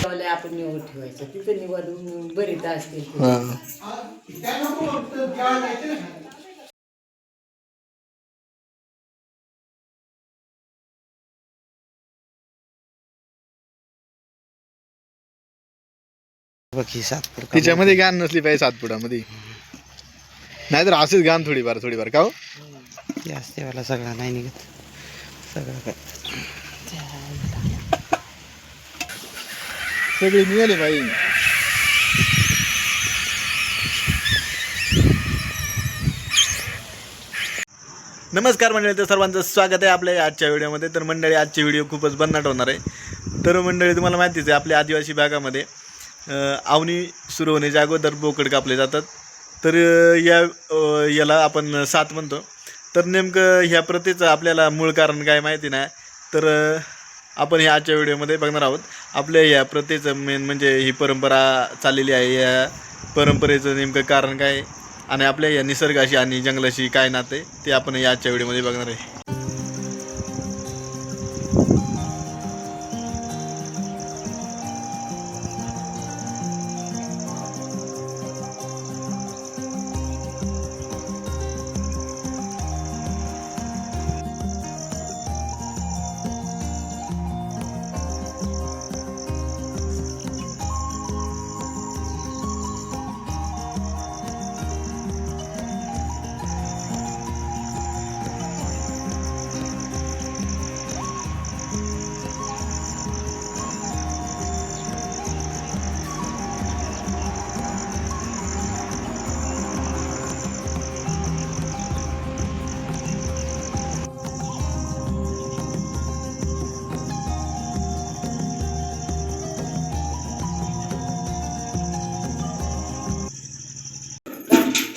ठेवलं आपण निवड ठेवायचं तिथं निवडून बरीच असतील बघ ही सातपूर का तिच्यामध्ये गाण नसली पाहिजे सातपुडामध्ये नाहीतर असेच गाण थोडीफार थोडीफार. का हो? मोठी असते वाला सगळा नाही निघत. सगळं काय. सगळे निघाले बाई. नमस्कार मंडळी तर सर्वांचं स्वागत आहे आपल्या आजच्या व्हिडिओमध्ये. तर मंडळी आजची व्हिडिओ खूपच भन्नाट होणार आहे. तर मंडळी तुम्हाला माहितीच आहे आपल्या आदिवासी भागामध्ये आवनी सुरू होण्याच्या अगोदर बोकड कापले जातात. तर या याला आपण सात म्हणतो. तर नेमकं ह्या प्रथेचं आपल्याला मूळ कारण काय माहिती नाही. तर आपण ह्या आजच्या व्हिडिओमध्ये बघणार आहोत. आपल्या ह्या प्रथेचं मेन म्हणजे ही परंपरा चाललेली आहे. या परंपरेचं नेमकं कारण काय? आणि आपल्या या निसर्गाशी आणि जंगलाशी काय नातं आहे ते आपण या आजच्या व्हिडिओमध्ये बघणार आहे.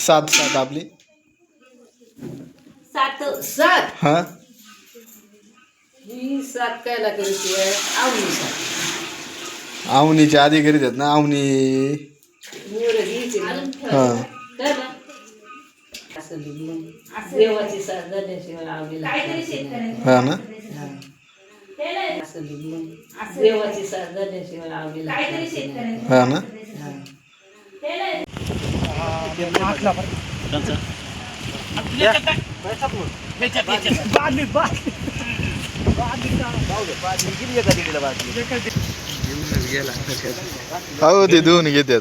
सात सात आपली. सात. सात? हां. ही सात कायला करायची आहे आवडी सात आवनीच्या आधी करीत आहेत ना घ्यायची ना. हां. काय ना? असं लिहून. देवाची साथ झाल्याशिवाय आवडीला हां ना. असं. देवाची साथ झाल्याशिवाय आवडीला हां ना. हो ते धुवून घेतात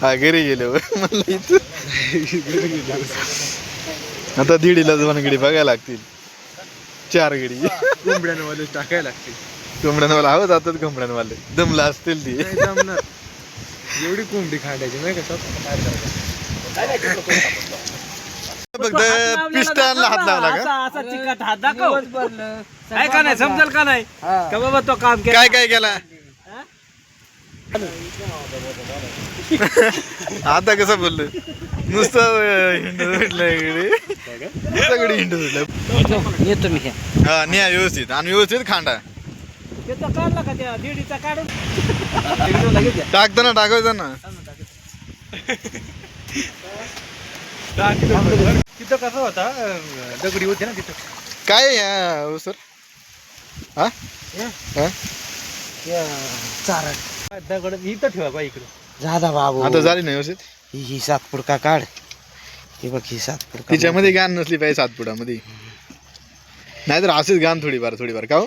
हा घरी गेले. म्हणलं इथं. आता दीडीला दोन गडी बघायला लागतील. चार गडी. कोंबड्यांवाले टाकायला लागते कोंबड्यांवाला हवं जातात कोंबड्यांवाले. दमला असतील ती. एवढी कोंबडी खांडायची नाही का फक्त पिस्टनला हात लावला का? असा चिकट हात दाखव. काय का नाही? समजेल का नाही? का बाबा तो काम केलं? काय काय केला? आता कसं बोललो? नुसतं हिंडू इकडे. हिंडू सुटलं येतो मी हे हा न्या व्यवस्थित. आणि व्यवस्थित खांडा. त्याचा काढला का त्या दीडीचा काढून? टाकताना टाकायचं ना तिथं कसं होता? दगडी होती ना तिथं. काय या, हो? सर हा? हा? चारा. दगड इथं ठेवा बा इकडं. झाला बाबू. आता झाली ना व्यवस्थित? ही ही सातपूर का काढ. हे बघ ही सातपूर का तिच्यामध्ये गाण नसली पाहिजे सातपुडामध्ये नाहीतर असेच गाण थोडीफार थोडीफार. का हो?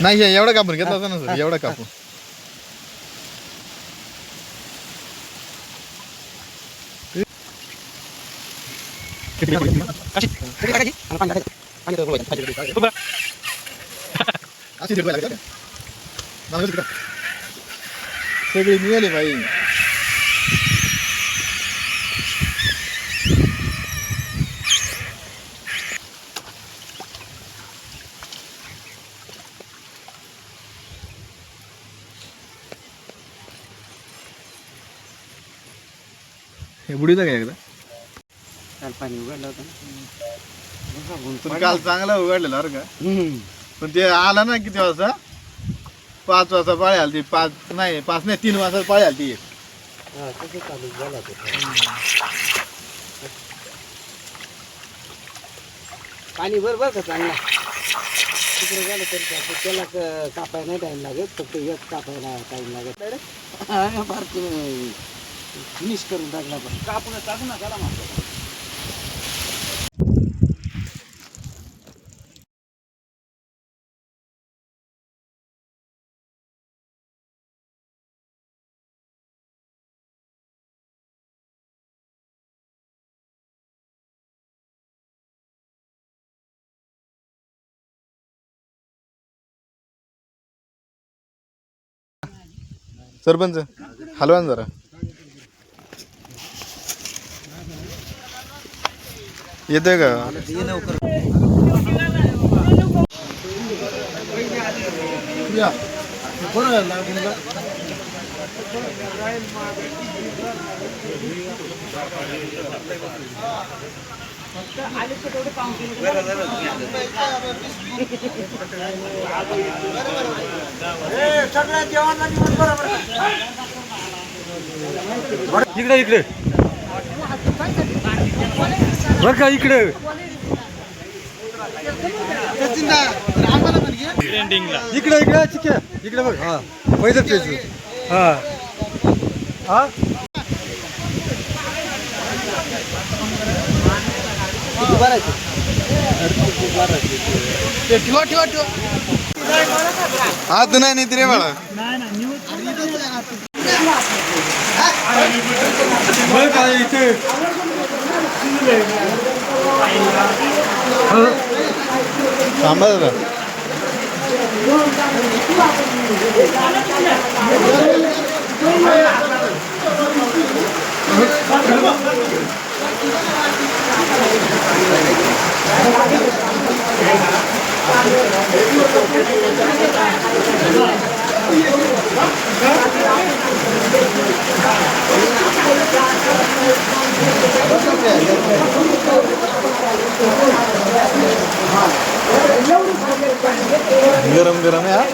नाही हे एवढा कापून घेतला होता ना सर एवढा कापून? सगळी मिळाली बाई. हे बुडीचा काय एकदा? काल पाणी उघडलं होतं पण काल चांगला उघडलेला बरं का. पण ते आला ना किती वाजता? पाच वाजता पाळी आली पाच नाही पाच नाही तीन वाजता पाळी आली एक हा तसं चालू झाला ते पाणी बरोबर का चांगला? तिकडे गेलं तरी. त्याला क- कापायला नाही टाइम लागत. फक्त एक कापायला टाइम लागत. फार फिनिश करून टाकला पण. कापून टाकू ना त्याला म्हणतो सरपंच हलवा ना जरा. येतोय का? इकडे इकडे. बर का इकडे. इकडे इकडे ठीक आहे इकडे बघ. हा पहिलं पेज हा. हा? हात नाही नेत रे बाळा. बरं का इथे? थांबा जरा गरम गरम आहे हा.